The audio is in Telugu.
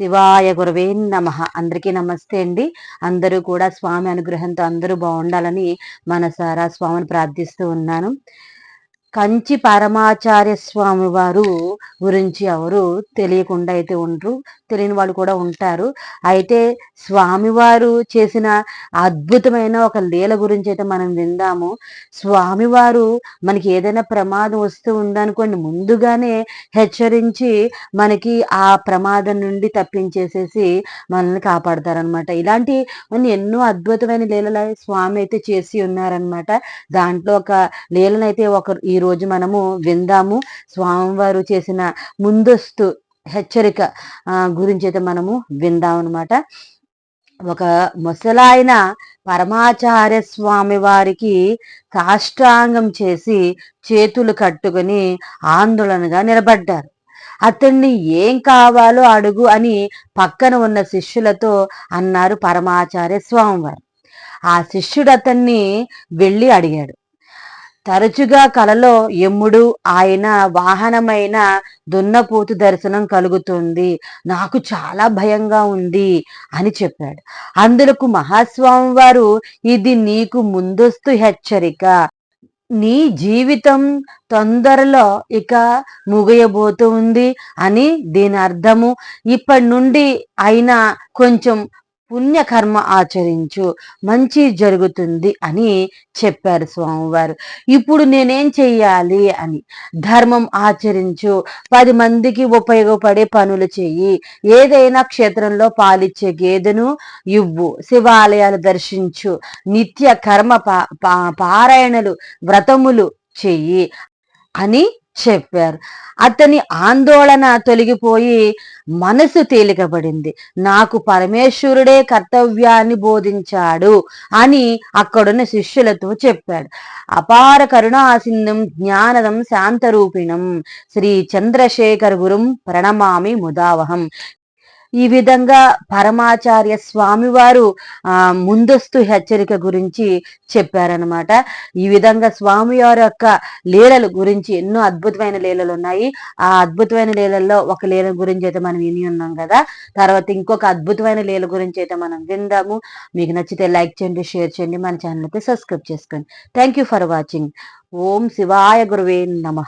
శివాయ గురవే నమ. అందరికీ నమస్తే అండి. అందరూ కూడా స్వామి అనుగ్రహంతో అందరూ బాగుండాలని మనసారా స్వామిని ప్రార్థిస్తూ ఉన్నాను. కంచి పరమాచార్య స్వామి వారు గురించి ఎవరు తెలియకుండా అయితే ఉండరు తెలియని వాళ్ళు కూడా ఉంటారు. అయితే స్వామివారు చేసిన అద్భుతమైన ఒక లీల గురించి అయితే మనం విందాము. స్వామివారు మనకి ఏదైనా ప్రమాదం వస్తూ ఉందనుకోండి ముందుగానే హెచ్చరించి మనకి ఆ ప్రమాదం నుండి తప్పించేసేసి మనల్ని కాపాడతారనమాట ఇలాంటి ఎన్నో అద్భుతమైన లీలలు స్వామి అయితే చేసి ఉన్నారనమాట దాంట్లో ఒక లీలనైతే ఒక ఈ రోజు మనము విందాము. స్వామివారు చేసిన ముందస్తు హెచ్చరిక గురించి అయితే మనము విందాం అనమాట ఒక ముసలాయన పరమాచార్య స్వామి వారికి కాష్టాంగం చేసి చేతులు కట్టుకుని ఆందోళనగా నిలబడ్డారు. అతన్ని ఏం కావాలో అడుగు అని పక్కన ఉన్న శిష్యులతో అన్నారు పరమాచార్య స్వామివారు. ఆ శిష్యుడు అతన్ని వెళ్ళి అడిగాడు. తరచుగా కలలో ఎమ్ముడు ఆయన వాహనమైన దున్నపోతు దర్శనం కలుగుతుంది. నాకు చాలా భయంగా ఉంది అని చెప్పాడు. అందులకు మహాస్వామి వారు ఇది నీకు ముందస్తు హెచ్చరిక. నీ జీవితం తొందరలో ఇక ముగియబోతుంది అని దీని అర్థము. ఇప్పటి నుండి అయినా కొంచెం పుణ్యకర్మ ఆచరించు మంచి జరుగుతుంది అని చెప్పారు స్వామివారు. ఇప్పుడు నేనేం చెయ్యాలి అని. ధర్మం ఆచరించు పది మందికి ఉపయోగపడే పనులు చెయ్యి. ఏదైనా క్షేత్రంలో పాలిచ్చే గేదెను ఇవ్వు శివాలయాలు దర్శించు నిత్య కర్మ పారాయణలు వ్రతములు చెయ్యి అని చెప్పారు. అతని ఆందోళన తొలగిపోయి మనసు తేలికబడింది నాకు పరమేశ్వరుడే కర్తవ్యాన్ని బోధించాడు అని అక్కడున్న శిష్యులతో చెప్పాడు. అపార కరుణాసింధం జ్ఞానదం శాంతరూపిణం శ్రీ చంద్రశేఖర్ గురుం ప్రణమామి ముదావహం. ఈ విధంగా పరమాచార్య స్వామివారు ఆ ముందస్తు హెచ్చరిక గురించి చెప్పారనమాట ఈ విధంగా స్వామివారి యొక్క లీలల గురించి ఎన్నో అద్భుతమైన లీలలు ఉన్నాయి. ఆ అద్భుతమైన లీలల్లో ఒక లీల గురించి అయితే మనం విని ఉన్నాం కదా. తర్వాత ఇంకొక అద్భుతమైన లీల గురించి అయితే మనం విందాము. మీకు నచ్చితే లైక్ చేయండి షేర్ చేయండి మన ఛానల్ అయితే సబ్స్క్రైబ్ చేసుకోండి. థ్యాంక్ ఫర్ వాచింగ్ ఓం శివాయ గురువే నమ.